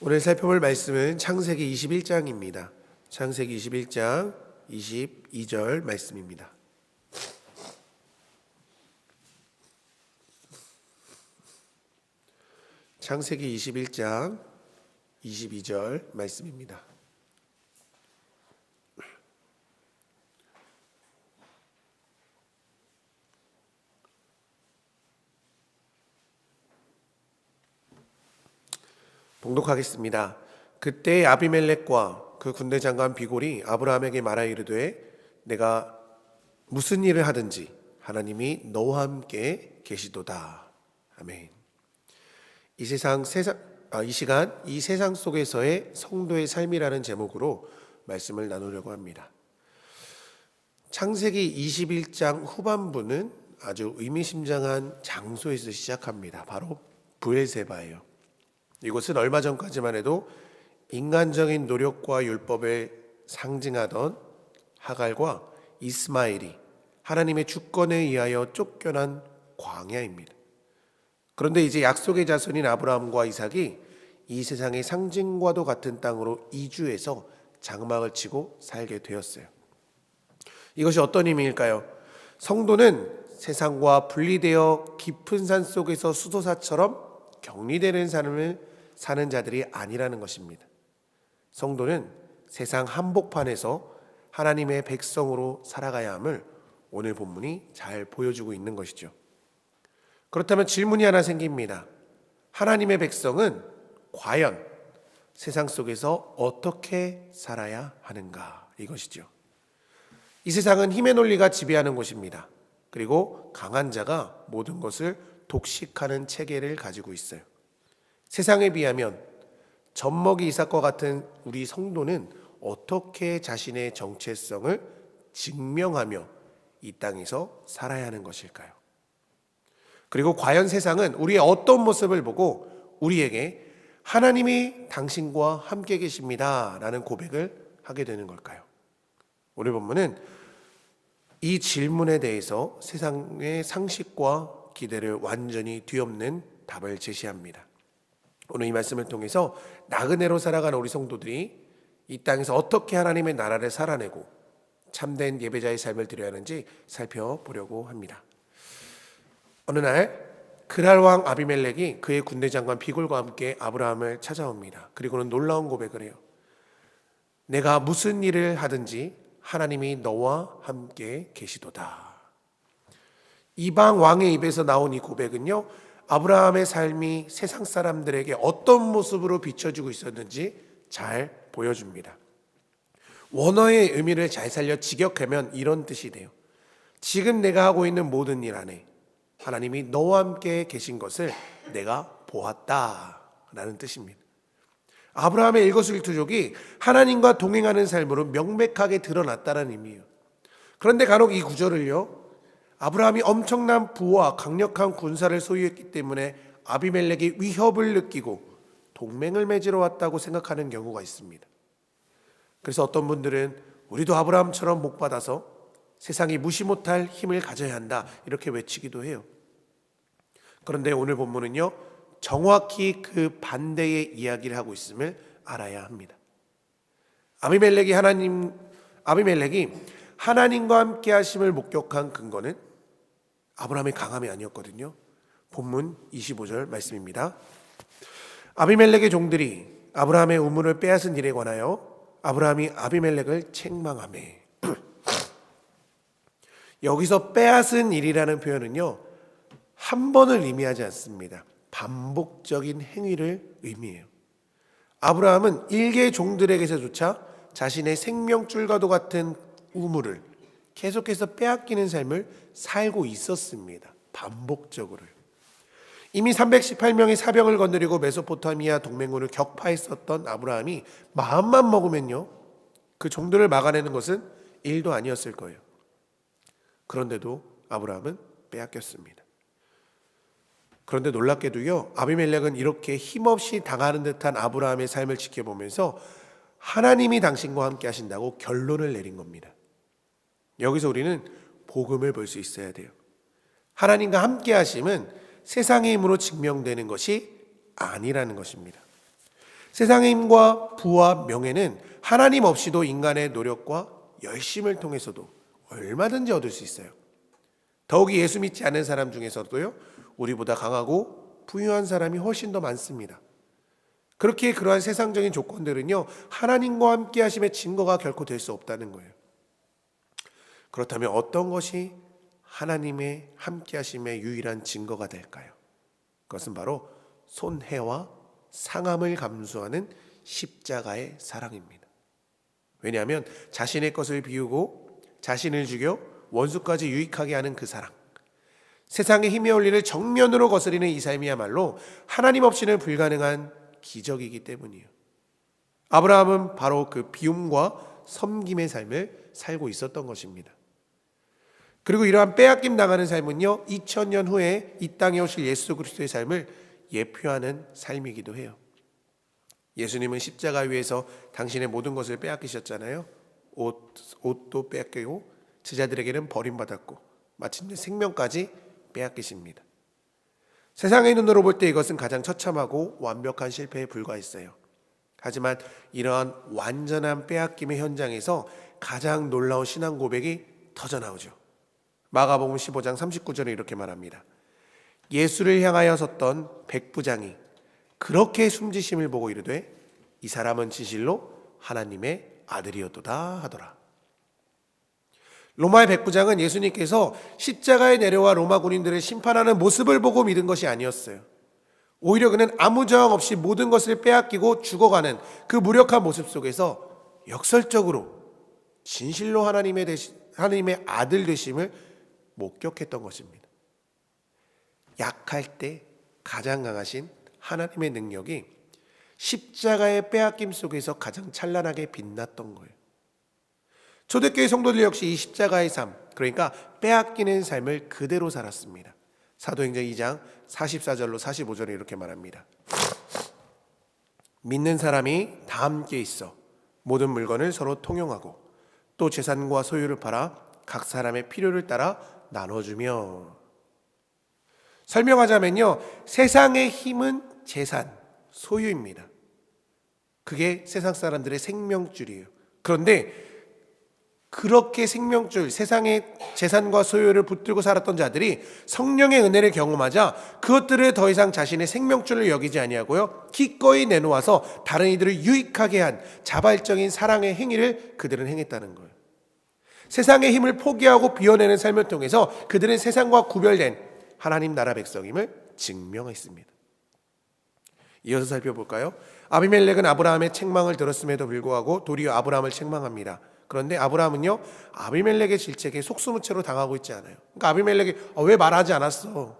오늘 살펴볼 말씀은 창세기 21장입니다. 창세기 21장 22절 말씀입니다. 창세기 21장 22절 말씀입니다. 봉독하겠습니다. 그때 아비멜렉과 그 군대 장관 비골이 아브라함에게 말하 이르되 내가 무슨 일을 하든지 하나님이 너와 함께 계시도다. 아멘. 이 세상 세상 아, 이 시간 이 세상 속에서의 성도의 삶이라는 제목으로 말씀을 나누려고 합니다. 창세기 21장 후반부는 아주 의미심장한 장소에서 시작합니다. 바로 부엘세바예요. 이곳은 얼마 전까지만 해도 인간적인 노력과 율법을 상징하던 하갈과 이스마엘이 하나님의 주권에 의하여 쫓겨난 광야입니다. 그런데 이제 약속의 자손인 아브라함과 이삭이 이 세상의 상징과도 같은 땅으로 이주해서 장막을 치고 살게 되었어요. 이것이 어떤 의미일까요? 성도는 세상과 분리되어 깊은 산 속에서 수도사처럼 격리되는 삶을 사는 자들이 아니라는 것입니다. 성도는 세상 한복판에서 하나님의 백성으로 살아가야 함을 오늘 본문이 잘 보여주고 있는 것이죠. 그렇다면 질문이 하나 생깁니다. 하나님의 백성은 과연 세상 속에서 어떻게 살아야 하는가? 이것이죠. 이 세상은 힘의 논리가 지배하는 곳입니다. 그리고 강한 자가 모든 것을 독식하는 체계를 가지고 있어요. 세상에 비하면 젖먹이 이삭과 같은 우리 성도는 어떻게 자신의 정체성을 증명하며 이 땅에서 살아야 하는 것일까요? 그리고 과연 세상은 우리의 어떤 모습을 보고 우리에게 하나님이 당신과 함께 계십니다. 라는 고백을 하게 되는 걸까요? 오늘 본문은 이 질문에 대해서 세상의 상식과 기대를 완전히 뒤엎는 답을 제시합니다. 오늘 이 말씀을 통해서 나그네로 살아가는 우리 성도들이 이 땅에서 어떻게 하나님의 나라를 살아내고 참된 예배자의 삶을 드려야 하는지 살펴보려고 합니다. 어느 날 그랄 왕 아비멜렉이 그의 군대 장관 비골과 함께 아브라함을 찾아옵니다. 그리고는 놀라운 고백을 해요. 내가 무슨 일을 하든지 하나님이 너와 함께 계시도다. 이방 왕의 입에서 나온 이 고백은요. 아브라함의 삶이 세상 사람들에게 어떤 모습으로 비춰지고 있었는지 잘 보여줍니다. 원어의 의미를 잘 살려 직역하면 이런 뜻이 돼요. 지금 내가 하고 있는 모든 일 안에 하나님이 너와 함께 계신 것을 내가 보았다. 라는 뜻입니다. 아브라함의 일거수일투족이 하나님과 동행하는 삶으로 명백하게 드러났다는 의미예요. 그런데 간혹 이 구절을요, 아브라함이 엄청난 부와 강력한 군사를 소유했기 때문에 아비멜렉이 위협을 느끼고 동맹을 맺으러 왔다고 생각하는 경우가 있습니다. 그래서 어떤 분들은 우리도 아브라함처럼 복 받아서 세상이 무시 못할 힘을 가져야 한다 이렇게 외치기도 해요. 그런데 오늘 본문은요 정확히 그 반대의 이야기를 하고 있음을 알아야 합니다. 아비멜렉이 하나님 아비멜렉이 하나님과 함께 하심을 목격한 근거는 아브라함의 강함이 아니었거든요. 본문 25절 말씀입니다. 아비멜렉의 종들이 아브라함의 우물을 빼앗은 일에 관하여 아브라함이 아비멜렉을 책망하매 여기서 빼앗은 일이라는 표현은요 한 번을 의미하지 않습니다. 반복적인 행위를 의미해요. 아브라함은 일개 종들에게서조차 자신의 생명줄과도 같은 우물을 계속해서 빼앗기는 삶을 살고 있었습니다. 반복적으로. 이미 318명의 사병을 거느리고 메소포타미아 동맹군을 격파했었던 아브라함이 마음만 먹으면요. 그 종들을 막아내는 것은 일도 아니었을 거예요. 그런데도 아브라함은 빼앗겼습니다. 그런데 놀랍게도요. 아비멜렉은 이렇게 힘없이 당하는 듯한 아브라함의 삶을 지켜보면서 하나님이 당신과 함께 하신다고 결론을 내린 겁니다. 여기서 우리는 복음을 볼 수 있어야 돼요. 하나님과 함께 하심은 세상의 힘으로 증명되는 것이 아니라는 것입니다. 세상의 힘과 부와 명예는 하나님 없이도 인간의 노력과 열심을 통해서도 얼마든지 얻을 수 있어요. 더욱이 예수 믿지 않는 사람 중에서도요, 우리보다 강하고 부유한 사람이 훨씬 더 많습니다. 그렇게 그러한 세상적인 조건들은요, 하나님과 함께 하심의 증거가 결코 될 수 없다는 거예요. 그렇다면 어떤 것이 하나님의 함께 하심의 유일한 증거가 될까요? 그것은 바로 손해와 상함을 감수하는 십자가의 사랑입니다. 왜냐하면 자신의 것을 비우고 자신을 죽여 원수까지 유익하게 하는 그 사랑. 세상의 힘의 원리를 정면으로 거스리는 이 삶이야말로 하나님 없이는 불가능한 기적이기 때문이에요. 아브라함은 바로 그 비움과 섬김의 삶을 살고 있었던 것입니다. 그리고 이러한 빼앗김 당하는 삶은요, 2000년 후에 이 땅에 오실 예수 그리스도의 삶을 예표하는 삶이기도 해요. 예수님은 십자가 위에서 당신의 모든 것을 빼앗기셨잖아요. 옷, 옷도 빼앗기고 제자들에게는 버림받았고 마침내 생명까지 빼앗기십니다. 세상의 눈으로 볼 때 이것은 가장 처참하고 완벽한 실패에 불과했어요. 하지만 이러한 완전한 빼앗김의 현장에서 가장 놀라운 신앙 고백이 터져 나오죠. 마가복음 15장 39절에 이렇게 말합니다. 예수를 향하여 섰던 백부장이 그렇게 숨지심을 보고 이르되 이 사람은 진실로 하나님의 아들이었도다 하더라. 로마의 백부장은 예수님께서 십자가에 내려와 로마 군인들을 심판하는 모습을 보고 믿은 것이 아니었어요. 오히려 그는 아무 저항 없이 모든 것을 빼앗기고 죽어가는 그 무력한 모습 속에서 역설적으로 진실로 하나님의 되시, 하나님의 아들 되심을 목격했던 것입니다. 약할 때 가장 강하신 하나님의 능력이 십자가의 빼앗김 속에서 가장 찬란하게 빛났던 거예요. 초대교회 성도들 역시 이 십자가의 삶, 그러니까 빼앗기는 삶을 그대로 살았습니다. 사도행전 2장 44절로 45절에 이렇게 말합니다. 믿는 사람이 다 함께 있어 모든 물건을 서로 통용하고 또 재산과 소유를 팔아 각 사람의 필요를 따라 나눠주며 설명하자면요 세상의 힘은 재산, 소유입니다. 그게 세상 사람들의 생명줄이에요. 그런데 그렇게 생명줄, 세상의 재산과 소유를 붙들고 살았던 자들이 성령의 은혜를 경험하자 그것들을 더 이상 자신의 생명줄로 여기지 아니하고요. 기꺼이 내놓아서 다른 이들을 유익하게 한 자발적인 사랑의 행위를 그들은 행했다는 거예요. 세상의 힘을 포기하고 비워내는 삶을 통해서 그들은 세상과 구별된 하나님 나라 백성임을 증명했습니다. 이어서 살펴볼까요? 아비멜렉은 아브라함의 책망을 들었음에도 불구하고 도리어 아브라함을 책망합니다. 그런데 아브라함은요 아비멜렉의 질책에 속수무책으로 당하고 있지 않아요. 그러니까 아비멜렉이 어, 왜 말하지 않았어?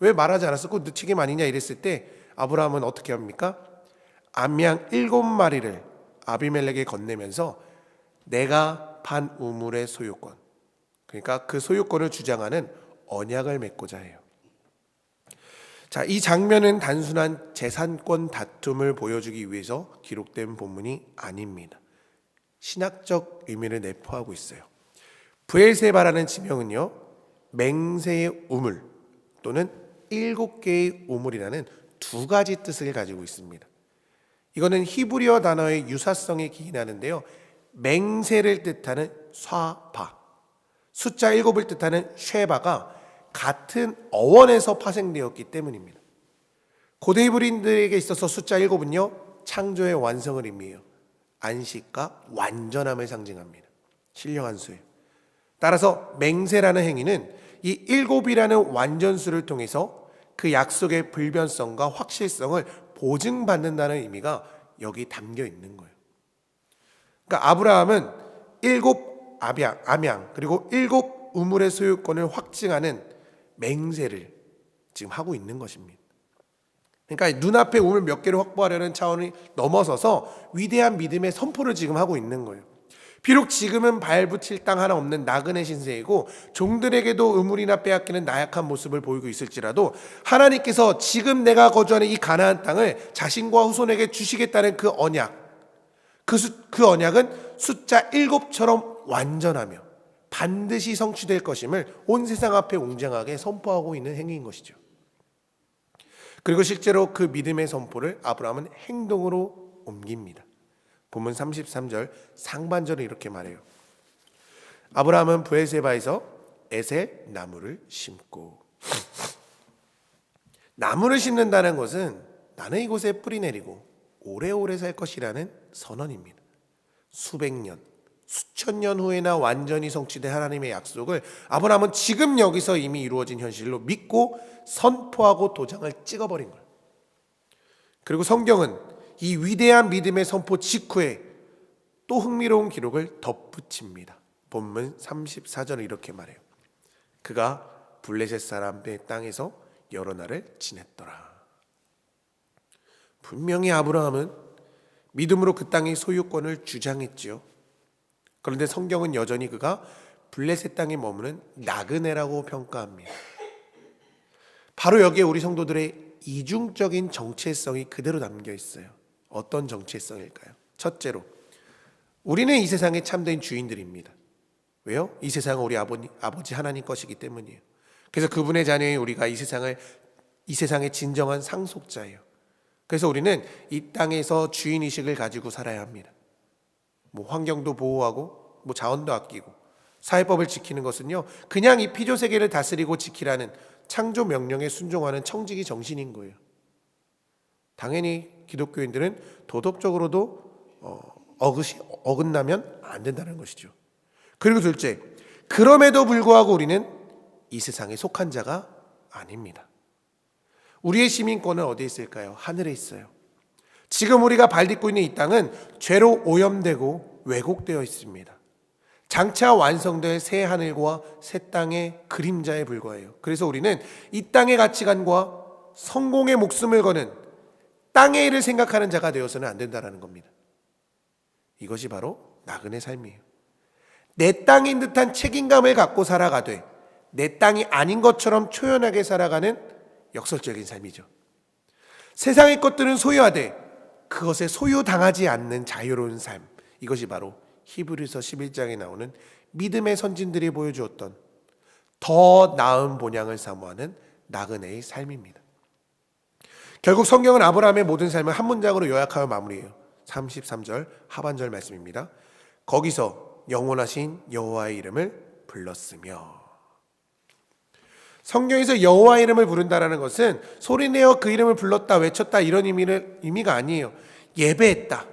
왜 말하지? 그 늦책임 아니냐 이랬을 때 아브라함은 어떻게 합니까? 암양 일곱 마리를 아비멜렉에 건네면서 내가 판 우물의 소유권, 그러니까 그 소유권을 주장하는 언약을 맺고자 해요. 자, 이 장면은 단순한 재산권 다툼을 보여주기 위해서 기록된 본문이 아닙니다. 신학적 의미를 내포하고 있어요. 부엘세바라는 지명은요, 맹세의 우물 또는 일곱 개의 우물이라는 두 가지 뜻을 가지고 있습니다. 이거는 히브리어 단어의 유사성에 기인하는데요. 맹세를 뜻하는 쏴바, 숫자 일곱을 뜻하는 쉐바가 같은 어원에서 파생되었기 때문입니다. 고대 히브리인들에게 있어서 숫자 일곱은요, 창조의 완성을 의미해요. 안식과 완전함을 상징합니다. 신령한 수예요. 따라서 맹세라는 행위는 이 일곱이라는 완전수를 통해서 그 약속의 불변성과 확실성을 보증받는다는 의미가 여기 담겨 있는 거예요. 그러니까 아브라함은 일곱 암양, 암양 그리고 일곱 우물의 소유권을 확증하는 맹세를 지금 하고 있는 것입니다. 그러니까 눈앞에 우물 몇 개를 확보하려는 차원이 넘어서서 위대한 믿음의 선포를 지금 하고 있는 거예요. 비록 지금은 발붙일 땅 하나 없는 나그네 신세이고 종들에게도 우물이나 빼앗기는 나약한 모습을 보이고 있을지라도 하나님께서 지금 내가 거주하는 이 가나안 땅을 자신과 후손에게 주시겠다는 그 언약 그, 수, 그 언약은 숫자 일곱처럼 완전하며 반드시 성취될 것임을 온 세상 앞에 웅장하게 선포하고 있는 행위인 것이죠. 그리고 실제로 그 믿음의 선포를 아브라함은 행동으로 옮깁니다. 본문 33절 상반절을 이렇게 말해요. 아브라함은 부엘세바에서 에셀 나무를 심고 나무를 심는다는 것은 나는 이곳에 뿌리 내리고 오래오래 살 것이라는 선언입니다. 수백 년, 수천 년 후에나 완전히 성취된 하나님의 약속을 아브라함은 지금 여기서 이미 이루어진 현실로 믿고 선포하고 도장을 찍어버린 거예요. 그리고 성경은 이 위대한 믿음의 선포 직후에 또 흥미로운 기록을 덧붙입니다. 본문 34절을 이렇게 말해요. 그가 블레셋 사람의 땅에서 여러 날을 지냈더라. 분명히 아브라함은 믿음으로 그 땅의 소유권을 주장했지요. 그런데 성경은 여전히 그가 블레셋 땅에 머무는 나그네라고 평가합니다. 바로 여기에 우리 성도들의 이중적인 정체성이 그대로 담겨 있어요. 어떤 정체성일까요? 첫째로, 우리는 이 세상의 참된 주인들입니다. 왜요? 이 세상은 우리 아버지, 아버지 하나님 것이기 때문이에요. 그래서 그분의 자녀인 우리가 이 세상을, 이 세상의 진정한 상속자예요. 그래서 우리는 이 땅에서 주인 의식을 가지고 살아야 합니다. 뭐 환경도 보호하고, 뭐 자원도 아끼고, 사회법을 지키는 것은요, 그냥 이 피조 세계를 다스리고 지키라는 창조 명령에 순종하는 청지기 정신인 거예요. 당연히 기독교인들은 도덕적으로도 어, 어긋이, 어긋나면 안 된다는 것이죠. 그리고 둘째, 그럼에도 불구하고 우리는 이 세상에 속한 자가 아닙니다. 우리의 시민권은 어디에 있을까요? 하늘에 있어요. 지금 우리가 발딛고 있는 이 땅은 죄로 오염되고 왜곡되어 있습니다. 장차 완성될 새 하늘과 새 땅의 그림자에 불과해요. 그래서 우리는 이 땅의 가치관과 성공의 목숨을 거는 땅의 일을 생각하는 자가 되어서는 안 된다는 겁니다. 이것이 바로 나그네 삶이에요. 내 땅인 듯한 책임감을 갖고 살아가되 내 땅이 아닌 것처럼 초연하게 살아가는 역설적인 삶이죠. 세상의 것들은 소유하되 그것에 소유당하지 않는 자유로운 삶. 이것이 바로 히브리서 11장에 나오는 믿음의 선진들이 보여주었던 더 나은 본향을 사모하는 나그네의 삶입니다. 결국 성경은 아브라함의 모든 삶을 한 문장으로 요약하여 마무리해요. 33절 하반절 말씀입니다. 거기서 영원하신 여호와의 이름을 불렀으며 성경에서 여호와 이름을 부른다라는 것은 소리내어 그 이름을 불렀다 외쳤다 이런 의미를 의미가 아니에요. 예배했다.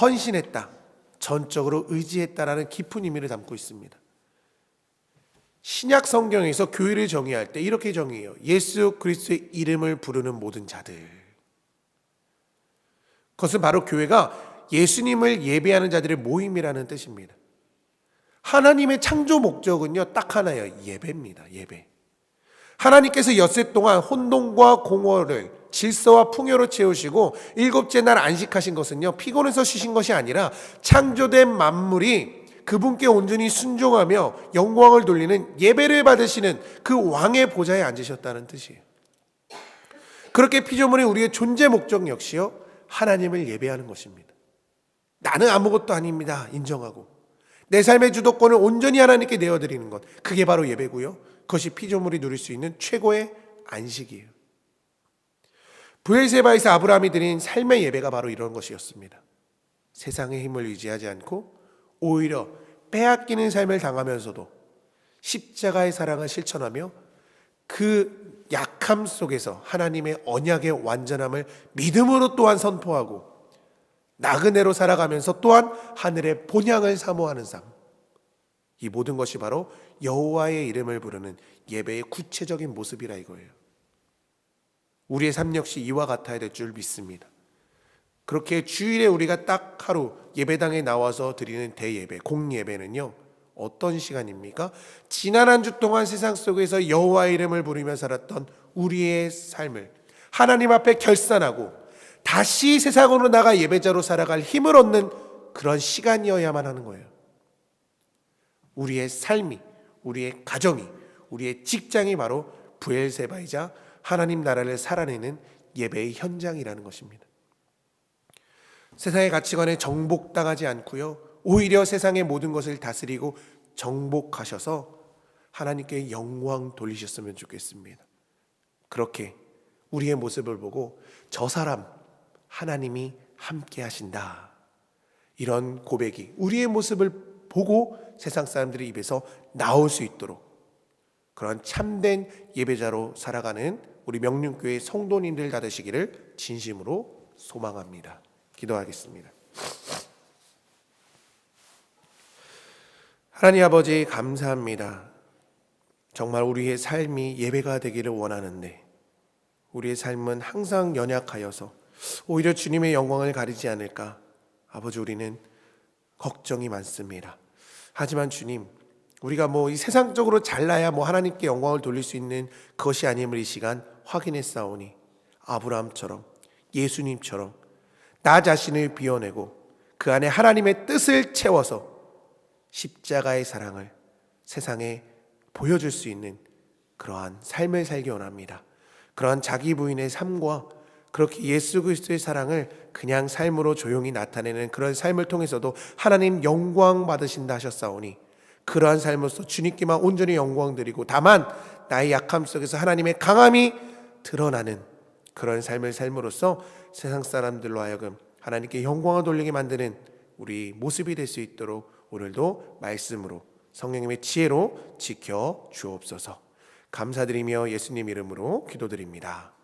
헌신했다. 전적으로 의지했다라는 깊은 의미를 담고 있습니다. 신약 성경에서 교회를 정의할 때 이렇게 정의해요. 예수 그리스도의 이름을 부르는 모든 자들. 그것은 바로 교회가 예수님을 예배하는 자들의 모임이라는 뜻입니다. 하나님의 창조 목적은요, 딱 하나예요. 예배입니다. 예배. 하나님께서 엿새 동안 혼돈과 공허를 질서와 풍요로 채우시고 일곱째 날 안식하신 것은요 피곤해서 쉬신 것이 아니라 창조된 만물이 그분께 온전히 순종하며 영광을 돌리는 예배를 받으시는 그 왕의 보좌에 앉으셨다는 뜻이에요. 그렇게 피조물이 우리의 존재 목적 역시요 하나님을 예배하는 것입니다. 나는 아무것도 아닙니다. 인정하고 내 삶의 주도권을 온전히 하나님께 내어드리는 것 그게 바로 예배고요. 그것이 피조물이 누릴 수 있는 최고의 안식이에요. 부엘세바에서 아브라함이 드린 삶의 예배가 바로 이런 것이었습니다. 세상의 힘을 의지하지 않고 오히려 빼앗기는 삶을 당하면서도 십자가의 사랑을 실천하며 그 약함 속에서 하나님의 언약의 완전함을 믿음으로 또한 선포하고 나그네로 살아가면서 또한 하늘의 본향을 사모하는 삶. 이 모든 것이 바로 여호와의 이름을 부르는 예배의 구체적인 모습이라 이거예요. 우리의 삶 역시 이와 같아야 될 줄 믿습니다. 그렇게 주일에 우리가 딱 하루 예배당에 나와서 드리는 대예배, 공예배는요. 어떤 시간입니까? 지난 한 주 동안 세상 속에서 여호와의 이름을 부르며 살았던 우리의 삶을 하나님 앞에 결산하고 다시 세상으로 나가 예배자로 살아갈 힘을 얻는 그런 시간이어야만 하는 거예요. 우리의 삶이, 우리의 가정이, 우리의 직장이 바로 부엘세바이자 하나님 나라를 살아내는 예배의 현장이라는 것입니다. 세상의 가치관에 정복당하지 않고요. 오히려 세상의 모든 것을 다스리고 정복하셔서 하나님께 영광 돌리셨으면 좋겠습니다. 그렇게 우리의 모습을 보고 저 사람 하나님이 함께 하신다. 이런 고백이 우리의 모습을 보고 세상 사람들의 입에서 나올 수 있도록 그런 참된 예배자로 살아가는 우리 명륜교회 성도님들 다 되시기를 진심으로 소망합니다. 기도하겠습니다. 하나님 아버지 감사합니다. 정말 우리의 삶이 예배가 되기를 원하는데 우리의 삶은 항상 연약하여서 오히려 주님의 영광을 가리지 않을까 아버지 우리는 걱정이 많습니다. 하지만 주님 우리가 뭐 이 세상적으로 잘나야 뭐 하나님께 영광을 돌릴 수 있는 것이 아님을 이 시간 확인했사오니 아브라함처럼 예수님처럼 나 자신을 비워내고 그 안에 하나님의 뜻을 채워서 십자가의 사랑을 세상에 보여줄 수 있는 그러한 삶을 살기 원합니다. 그러한 자기 부인의 삶과 그렇게 예수 그리스도의 사랑을 그냥 삶으로 조용히 나타내는 그런 삶을 통해서도 하나님 영광 받으신다 하셨사오니 그러한 삶으로서 주님께만 온전히 영광 드리고 다만 나의 약함 속에서 하나님의 강함이 드러나는 그런 삶을 삶으로써 세상 사람들로 하여금 하나님께 영광을 돌리게 만드는 우리 모습이 될 수 있도록 오늘도 말씀으로 성령님의 지혜로 지켜 주옵소서. 감사드리며 예수님 이름으로 기도드립니다.